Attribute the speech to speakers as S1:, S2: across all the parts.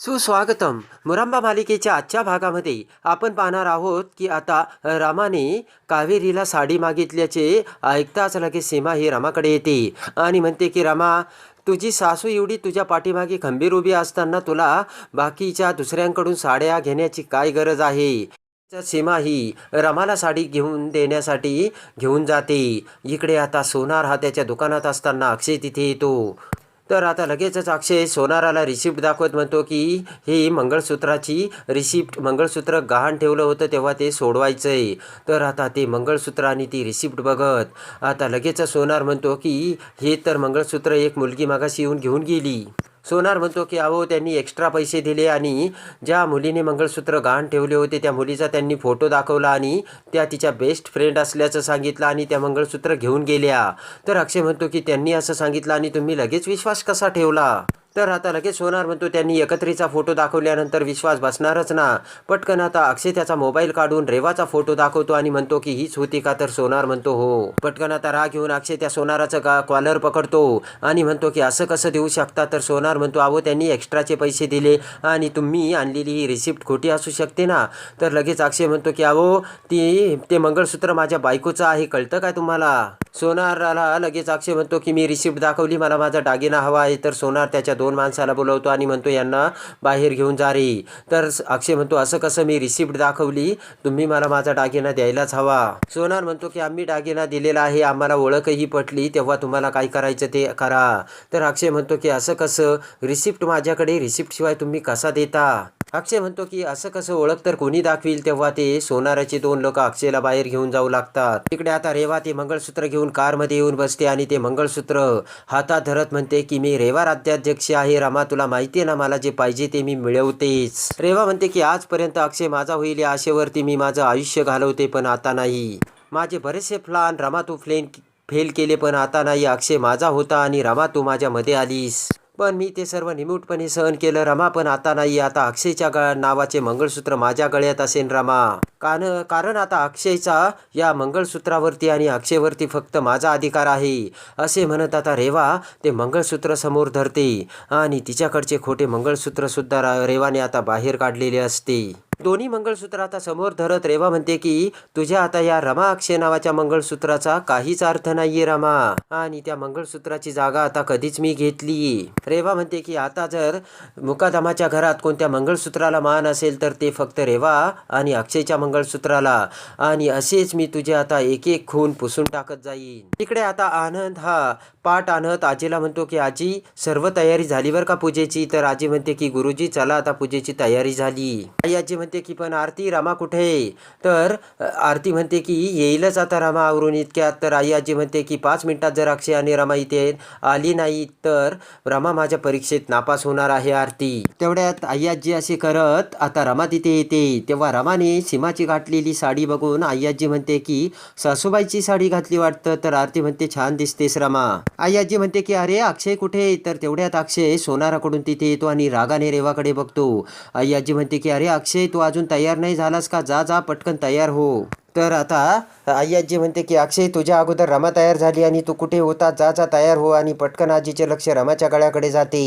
S1: सुस्वागतम. मुरांबा मालिकेच्या आजच्या भागामध्ये आपण पाहणार आहोत की आता रामाने कावेरीला साडी मागितल्याचे ऐकताच लगेच सीमा ही रामाकडे येते आणि म्हणते की रामा तुझी सासू एवढी तुझ्या पाठीमागे खंबीर उभी असताना तुला बाकीच्या दुसऱ्यांकडून साड्या घेण्याची काय गरज आहे तर सीमा ही रमाला साडी घेऊन देण्यासाठी घेऊन जाते. इकडे आता सोनार हा त्याच्या दुकानात असताना अक्षय तिथे येतो. तर आता लगेचच अक्षय सोनाराला रिसिप्ट दाखवत म्हणतो की ही मंगळसूत्राची रिसिप्ट मंगळसूत्र गहाण ठेवलं होतं तेव्हा ते सोडवायचं आहे तर आता ते मंगळसूत्र आणि ती रिसिप्ट बघत आता लगेचच सोनार म्हणतो की हे तर मंगळसूत्र एक मुलगी मागाशी येऊन घेऊन गेली. सोनार म्हणतो की अहो त्यांनी एक्स्ट्रा पैसे दिले आणि ज्या मुलीने मंगळसूत्र गहाण ठेवले होते त्या मुलीचा त्यांनी फोटो दाखवला आणि त्या तिच्या बेस्ट फ्रेंड असल्याचं सांगितलं आणि त्या मंगळसूत्र घेऊन गेल्या. तर अक्षय म्हणतो की त्यांनी असं सांगितलं आणि तुम्ही लगेच विश्वास कसा ठेवला? तर आता लगेच सोनार म्हणतो त्यांनी. एकत्रीचा फोटो दाखवल्यानंतर विश्वास बसणारच ना. पटकन आता अक्षय त्याचा मोबाईल काढून रेवाचा फोटो दाखवतो आणि म्हणतो की हीच होती का तर सोनार म्हणतो हो. पटकन आता राग घेऊन अक्षय त्या सोनाराचं का कॉलर पकडतो आणि म्हणतो की असं कसं देऊ शकता तर सोनार म्हणतो अहो त्यांनी एक्स्ट्राचे पैसे दिले आणि तुम्ही आणलेली ही रिसिप्ट खोटी असू शकते ना? तर लगेच अक्षय म्हणतो की अहो ती ते मंगळसूत्र माझ्या बायकोचं आहे कळतं काय तुम्हाला? सोनाराला लगेच अक्षय म्हणतो की मी रिसिप्ट दाखवली मला माझा दागिना हवा आहे. तर सोनार त्याच्या दोन माणसाला बोलवतो आणि म्हणतो यांना बाहेर घेऊन जा रे. तर अक्षय म्हणतो असं कसं मी रिसिप्ट दाखवली? तुम्ही मला माझा दागिना द्यायलाच हवा. सोनार म्हणतो की आम्ही दागिना दिलेला आहे आम्हाला ओळखही पटली तेव्हा तुम्हाला काय करायचं ते करा. तर अक्षय म्हणतो की असं कसं? रिसिप्ट माझ्याकडे रिसिप्ट शिवाय तुम्ही कसा देता? अक्षय म्हणतो की असं कसं ओळख तर कोणी दाखवील तेव्हा ते? सोनाराचे दोन लोक अक्षयला बाहेर घेऊन जाऊ लागतात. तिकडे आता रेवा ते मंगळसूत्र घेऊन कारमध्ये येऊन बसते आणि ते मंगळसूत्र हातात धरत म्हणते की मी रेवा राज्याध्यक्ष आहे रमा तुला माहिती आहे ना मला जे पाहिजे ते मी मिळवतेच. रेवा म्हणते की आजपर्यंत अक्षय माझा होईल या आशेवरती मी माझं आयुष्य घालवते पण आता नाही. माझे बरेचसे प्लान रमा तू फ्लेन फेल केले पण आता नाही. अक्षय माझा होता आणि रमा तू माझ्यामध्ये आलीस. पण मी ते सर्व निमूटपणे सहन केलं. रमा पण आता नाही. आता अक्षयच्या ग नावाचे मंगळसूत्र माझ्या गळ्यात असेल रमा. कान कारण आता अक्षयचा या मंगळसूत्रावरती आणि अक्षयवरती फक्त माझा अधिकार आहे. असे म्हणत आता रेवा ते मंगळसूत्र समोर धरते आणि तिच्याकडचे खोटे मंगळसूत्रसुद्धा रा- रेवाने आता बाहेर काढलेले असते. दोन्ही मंगळसूत्र आता समोर धरत रेवा म्हणते की तुझ्या आता या रमा अक्षय नावाच्या मंगळसूत्राचा काहीच अर्थ नाहीये रमा. आणि त्या मंगळसूत्राची जागा आता कधीच मी घेतली. रेवा म्हणते की आता जर मुकादमाच्या घरात कोणत्या मंगळसूत्राला मान असेल तर ते फक्त रेवा आणि अक्षयच्या मंगळसूत्राला. आणि असेच मी तुझे आता एक एक खून पुसून टाकत जाईन. तिकडे आता आनंद हा पाठ आणत आजीला म्हणतो की आजी सर्व तयारी झाली बरं का पूजेची? तर आजी म्हणते की गुरुजी चला आता पूजेची तयारी झाली. आई आजी म्हणते की पण आरती रमा कुठे आहे? तर आरती म्हणते की येईलच आता रमा आवरून इतक्यात. तर आई आजी म्हणते की पाच मिनिटात जर अक्षय आणि रमा इथे आली नाही तर रमा माझ्या परीक्षेत नापास होणार आहे आरती. तेवढ्यात आई आजी असे करत आता रमा तिथे येते. तेव्हा रमाने सीमाची घातलेली साडी बघून आई आजी म्हणते की सासूबाईची साडी घातली वाटतं. तर आरती म्हणते छान दिसतेस रमा. आई आजी म्हणते की अरे अक्षय कुठे तर तेवढ्यात अक्षय सोनाराकडून तिथे येतो आणि रागाने रेवाकडे बघतो. आई आजी म्हणते की अरे अक्षय तू अजून तयार नाही झालास का? जा जा पटकन तयार हो. तर आता आई आजी म्हणते की अक्षय तुझ्या अगोदर रमा तयार झाली आणि तू कुठे होता? जा जा तयार हो आणि पटकन आजीचे लक्ष रमाच्या गळ्याकडे जाते.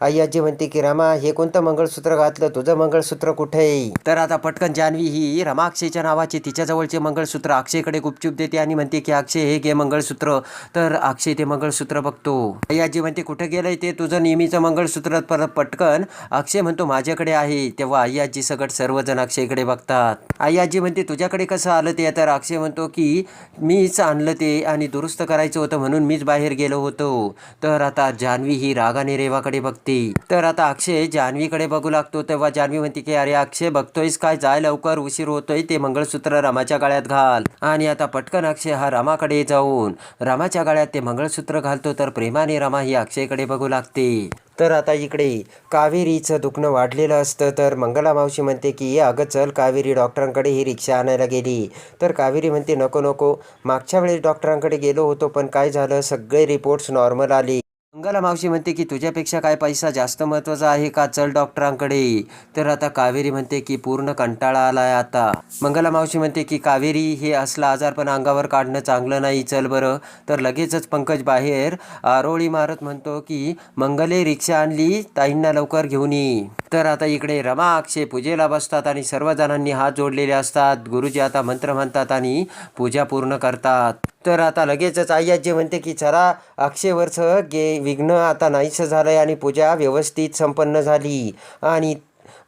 S1: आई आजी म्हणते की रमा हे कोणतं मंगळसूत्र घातलं? तुझं मंगळसूत्र कुठे? तर आता पटकन जान्हवी ही रमा अक्षयच्या नावाचे तिच्या जवळचे मंगळसूत्र अक्षयकडे गुपचूप देते आणि म्हणते की अक्षय हे घे मंगळसूत्र. तर अक्षय ते मंगळसूत्र बघतो. आई आजी म्हणते कुठे गेलंय ते? तुझं नेहमीचं मंगळसूत्र परत पटकन अक्षय म्हणतो माझ्याकडे आहे. तेव्हा आई आजी सगळं सर्वजण अक्षयकडे बघतात. आई आजी म्हणते तुझ्याकडे कसं आलं ते आता अक्षय म्हणतो की मीच आणलं ते आणि दुरुस्त करायचं होतं म्हणून मीच बाहेर गेलो होतो. तर आता जान्हवी ही रागाने रेवाकडे बघते. तर आता अक्षय जान्हवीकडे बघू लागतो. तेव्हा जान्हवी म्हणते की अरे अक्षय बघतोयस काय? जाय लवकर उशीर होतोय. ते मंगळसूत्र रामाच्या गळ्यात घाल. आणि आता पटकन अक्षय हा रामाकडे जाऊन रामाच्या गळ्यात ते मंगळसूत्र घालतो. तर प्रेमाने रमा ही अक्षयकडे बघू लागते. तर आता इकडे कावेरीचं दुखणं वाढलेलं असतं. तर मंगला मावशी म्हणते की अगं चल कावेरी डॉक्टरांकडे ही रिक्षा आणायला गेली. तर कावेरी म्हणते नको नको. मागच्या वेळेस डॉक्टरांकडे गेलो होतो पण काय झालं? सगळे रिपोर्ट्स नॉर्मल आले. मंगला मावशी म्हणते की तुझ्यापेक्षा काय पैसा जास्त महत्त्वाचा आहे का? चल डॉक्टरांकडे. तर आता कावेरी म्हणते की पूर्ण कंटाळा आलाय आता. मंगला मावशी म्हणते की कावेरी हे असला आजारपण अंगावर काढणं चांगलं नाही चल बरं. तर लगेचच पंकज बाहेर आरोळी मारत म्हणतो की मंगले रिक्षा आणली ताईंना लवकर घेऊन ये. तर आता इकडे रमा अक्षय पूजेला बसतात आणि सर्वजणांनी हात जोडलेले असतात. गुरुजी आता मंत्र म्हणतात आणि पूजा पूर्ण करतात. तर आता लगेचच आई आजी म्हणते की चला अक्षयवरचं गे विघ्न आता नाहीसं झालंय आणि पूजा व्यवस्थित संपन्न झाली. आणि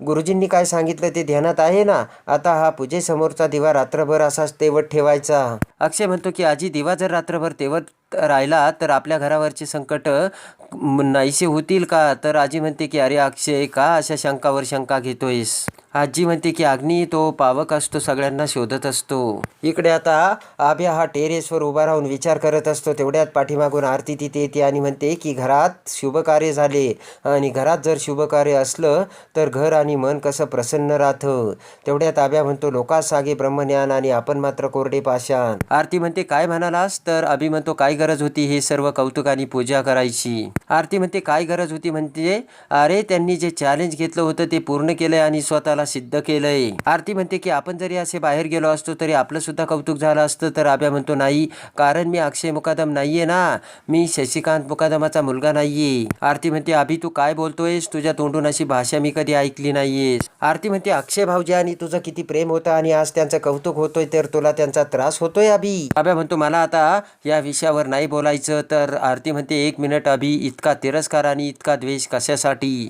S1: गुरुजींनी काय सांगितलं ते ध्यानात आहे ना? आता हा पूजेसमोरचा दिवा रात्रभर असाच तेवत ठेवायचा. अक्षय म्हणतो की आजी दिवा जर रात्रभर तेवत राहिला तर आपल्या घरावरचे संकट नाहीसे होतील का? तर आजी म्हणते की अरे अक्षय का अशा शंकावर शंका घेतोयस? आजी म्हणते की अग्नी तो पावक असतो सगळ्यांना शोधत असतो. इकडे आता आभ्या हा टेरेसवर उभा राहून विचार करत असतो. तेवढ्यात पाठीमागून आरती तिथे येते आणि म्हणते की घरात शुभकार्य झाले. आणि घरात जर शुभकार्य असलं तर घर आणि मन कसं प्रसन्न राहतं. तेवढ्यात आभ्या म्हणतो लोकास सागे ब्रह्मज्ञान आणि आपण मात्र कोरडे पाषाण. आरती म्हणते काय म्हणालास? तर अभि म्हणतो काय गरज होती हे सर्व कौतुक पूजा करायची. आरती म्हणते काय गरज होती? म्हणते अरे त्यांनी जे चॅलेंज घेतलं होतं ते पूर्ण केलंय आणि स्वतःला सिद्ध केलंय. आरती म्हणते की आपण जरी असे बाहेर गेलो असतो तरी आपलं सुद्धा कौतुक झालं असतं. तर आभ्या म्हणतो नाही कारण मी अक्षय मुकादम नाहीये ना. मी शशिकांत मुकादमाचा मुलगा नाहीये. आरती म्हणते अभि तू काय बोलतोयस? तुझ्या तोंडून अशी भाषा मी कधी ऐकली नाहीयेस. आरती म्हणते अक्षय भाऊजी आणि तुझं किती प्रेम होतं आणि आज त्यांचं कौतुक होतोय तर तुला त्यांचा त्रास होतोय अभि. अभ्या म्हणतो मला आता या विषयावर नाही बोलायचं. तर आरती म्हणते एक मिनिट अभि इतका तिरस्कार आणि इतका द्वेष कशासाठी?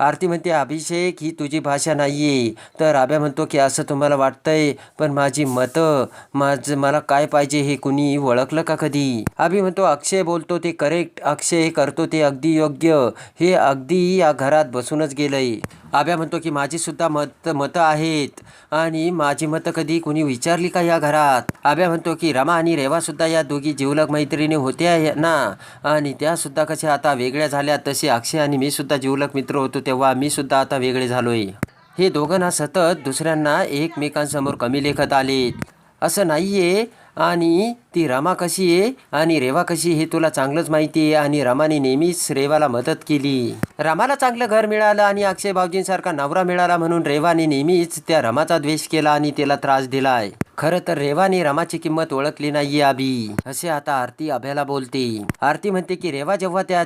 S1: आरती म्हणते अभिषेक ही तुझी भाषा नाही आहे तर आब्या म्हणतो की असं तुम्हाला वाटतंय पण माझी मतं माझं मला काय पाहिजे हे कुणी ओळखलं का कधी? अभि म्हणतो अक्षय बोलतो ते करेक्ट अक्षय करतो ते अगदी योग्य. हे अगदी या घरात बसूनच गेलंय. आब्या म्हणतो की माझीसुद्धा मत मतं आहेत. आणि माझी मतं कधी कुणी विचारली का या घरात? आब्या म्हणतो की रमा आणि रेवासुद्धा या दोघी जीवलग मैत्रिणी होत्या ना? आणि त्यासुद्धा कशा आता वेगळ्या झाल्या तसे अक्षय आणि मीसुद्धा जिवलग जीवलग मित्र होतो तेव्हा मीसुद्धा आता वेगळे झालोय. हे दोघांना सतत दुसऱ्यांना एकमेकांसमोर कमी लेखत आले असं नाही आहे आणि ती रमा कशी आहे? आणि रेवा कशी हे तुला चांगलंच माहिती आहे. आणि रमाने नेहमीच रेवाला मदत केली. रमाला चांगलं घर मिळालं आणि अक्षय भाऊजींसारखा नवरा मिळाला म्हणून रेवाने नेहमीच त्या रमाचा द्वेष केला आणि तिला त्रास दिलाय. खरं तर रेवाने रमाची किंमत ओळखली नाहीये अभि असे आता आरती अभ्याला बोलते. आरती म्हणते की रेवा जेव्हा त्या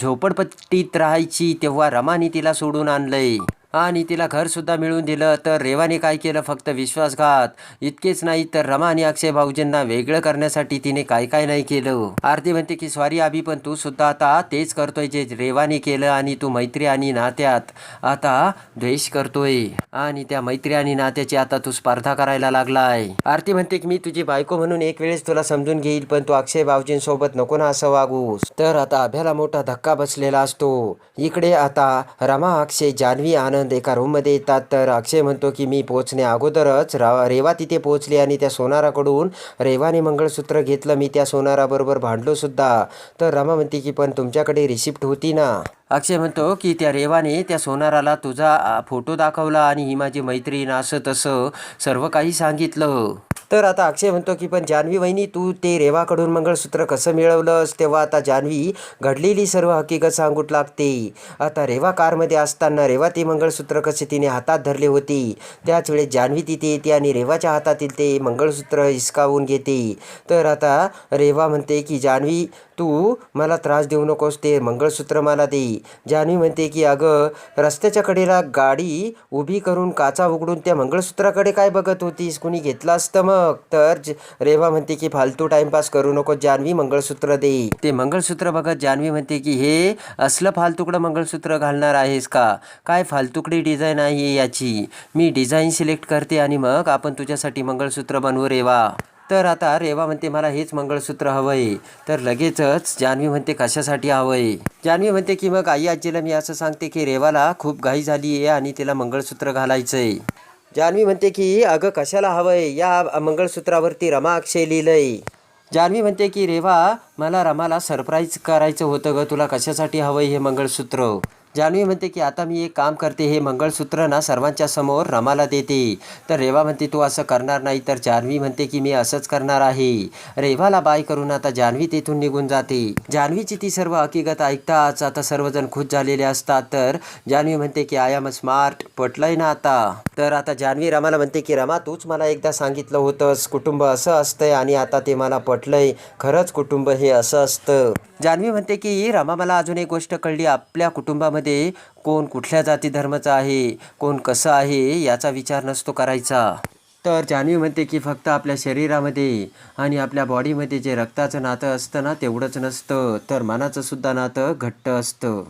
S1: झोपडपट्टीत राहायची तेव्हा रमाने तिला सोडून आणलंय. आणि तिला घर सुद्धा मिळवून दिलं. तर रेवाने काय केलं? फक्त विश्वासघात. इतकेच नाही तर रमा आणि अक्षय भाऊजींना वेगळं करण्यासाठी तिने काय काय नाही केलं. आरती म्हणते की सॉरी आबी पण तू सुद्धा आता तेच करतोय जे रेवाने केलं आणि तू मैत्री आणि नात्यात आता द्वेष करतोय. आणि त्या मैत्री आणि नात्याची आता तू स्पर्धा करायला लागलाय. आरती म्हणते की मी तुझी बायको म्हणून एक वेळेस तुला समजून घेईल पण तू अक्षय भाऊजींसोबत नको ना असं वागूस. तर आता अभ्याला मोठा धक्का बसलेला असतो. इकडे आता रमा अक्षय जान्हवी आनंद एका रूममध्ये येतात. तर अक्षय म्हणतो की मी पोहोचण्या अगोदरच रा रेवा तिथे पोहोचली आणि त्या सोनाराकडून रेवाने मंगळसूत्र घेतलं. मी त्या सोनाराबरोबर भांडलोसुद्धा तर रमा म्हणते की पण तुमच्याकडे रिसिप्ट होती ना. अक्षय म्हणतो की त्या रेवाने त्या सोनाराला तुझा फोटो दाखवला आणि ही माझी मैत्रीण असं तसं सर्व काही सांगितलं. तर आता अक्षय म्हणतो की पण जान्हवी वहिनी तू ते रेवाकडून मंगळसूत्र कसं मिळवलंस? तेव्हा आता जान्हवी घडलेली सर्व हकीकत सांगू लागते. आता रेवा कारमध्ये असताना रेवा ते मंगळसूत्र कसे तिने हातात धरले होते? त्याच वेळेस जान्हवी तिथे येते आणि रेवाच्या हातातील ते मंगळसूत्र हिसकावून घेते. तर आता रेवा म्हणते की जान्हवी तू मला त्रास देऊ नकोस ते मंगळसूत्र मला दे. जान्हवी म्हणते की अगं रस्त्याच्या कडेला गाडी उभी करून काचा उघडून त्या मंगळसूत्राकडे काय बघत होतीस? कुणी घेतला असतं मग? तर ज- रेवा म्हणते की फालतू टाइमपास करू नको जान्हवी मंगळसूत्र दे. ते मंगळसूत्र बघत जान्हवी म्हणते की हे असलं फालतुकडं मंगळसूत्र घालणार आहेस का? काय फालतुकडी डिझाईन आहे याची? मी डिझाईन सिलेक्ट करते आणि मग आपण तुझ्यासाठी मंगळसूत्र बनवू रेवा. तर आता रेवा म्हणते मला हेच मंगळसूत्र हवं आहे तर लगेचच जान्हवी म्हणते कशासाठी हवं आहे जान्हवी म्हणते की मग आई आजीला मी असं सांगते की रेवाला खूप घाई झाली आहे आणि तिला मंगळसूत्र घालायचं आहे जान्हवी म्हणते की अगं कशाला हवंय? या मंगळसूत्रावरती रमा अक्षय लिहिलंय. जान्हवी म्हणते की रेवा मला रमाला सरप्राईज करायचं होतं ग तुला कशासाठी हवंय हे मंगळसूत्र? जान्हवी म्हणते की आता मी एक काम करते हे मंगळसूत्र ना सर्वांच्या समोर रमाला देते. तर रेवा म्हणते तू असं करणार नाही. तर जान्हवी म्हणते की मी असंच करणार आहे. रेवाला बाय करून आता जान्हवी तेथून निघून जाते. जान्हवीची ती सर्व हकीकत ऐकताच आता सर्वजण खुश झालेले असतात. तर जान्हवी म्हणते की आय एम स्मार्ट पटलंय ना आता. तर आता जान्हवी रमाला म्हणते की रमा तूच मला एकदा सांगितलं होतंस कुटुंब असं असतंय आणि आता ते मला पटलंय. खरंच कुटुंब हे असं असतं. जान्हवी म्हणते की रामा मला अजून एक गोष्ट कळली. आपल्या कुटुंबामध्ये कोण कुठल्या जाती धर्माचा आहे? कोण कसं आहे? याचा विचार नसतो करायचा. तर जान्हवी म्हणते की फक्त आपल्या शरीरामध्ये आणि आपल्या बॉडीमध्ये जे रक्ताचं नातं असतं ना तेवढंच नसतं. तर मनाचं सुद्धा नातं घट्ट असतं.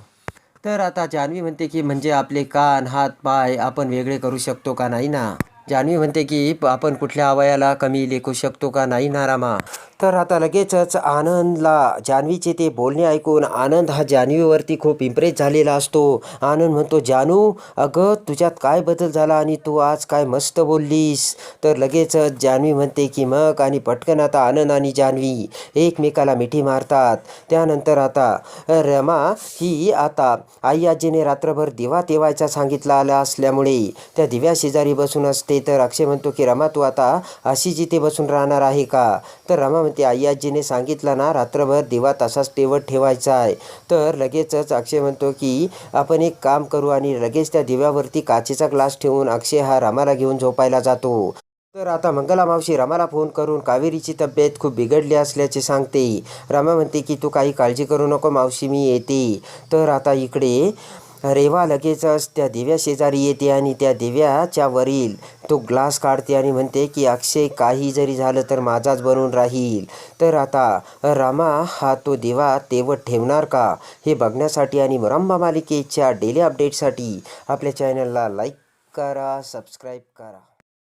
S1: तर आता जान्हवी म्हणते की म्हणजे आपले कान हात पाय आपण वेगळे करू शकतो का नाही ना? जान्हवी म्हणते की आपण कुठल्या अवयाला कमी लेखू शकतो का नाही ना रामा? तर आता लगेचच आनंदला जान्हवीचे ते बोलणे ऐकून आनंद हा जान्हवीवरती खूप इम्प्रेस झालेला असतो. आनंद म्हणतो जानू अगं तुझ्यात काय बदल झाला आणि तू आज काय मस्त बोललीस? तर लगेचच जान्हवी म्हणते की मग आणि पटकन आता आनंद आणि जान्हवी एकमेकाला मिठी मारतात. त्यानंतर आता रमा ही आता आई आजीने रात्रभर दिवा तेवायचा सांगितला आला असल्यामुळे त्या दिव्या शेजारी बसून असते. तर अक्षय म्हणतो की रमा तू आता अशी जिथे बसून राहणार आहे का? तर रमा म्हणते आई आजीने सांगितलं ना रात्रभर दिवा तसाच टेवत ठेवायचा आहे. तर लगेचच अक्षय म्हणतो की आपण एक काम करू आणि लगेच त्या दिव्यावरती काचेचा ग्लास ठेवून अक्षय हा रामाला घेऊन झोपायला जातो. तर आता मंगला मावशी रामाला फोन करून कावेरीची तब्येत खूप बिघडली असल्याचे सांगते. रामा म्हणते की तू काही काळजी करू नको मावशी मी येते. तर आता इकडे रेवा लगेचच त्या दिव्या शेजारी येते आणि त्या दिव्याच्या वरील तो ग्लास काढते आणि म्हणते की अक्षय काही जरी झालं तर माझाच बनून राहील. तर आता रामा हा तो दिवा तेवत ठेवणार का? हे बघण्यासाठी आणि मुरंबा मालिकेच्या डेली अपडेटसाठी आपल्या चॅनलला लाईक करा सबस्क्राईब करा.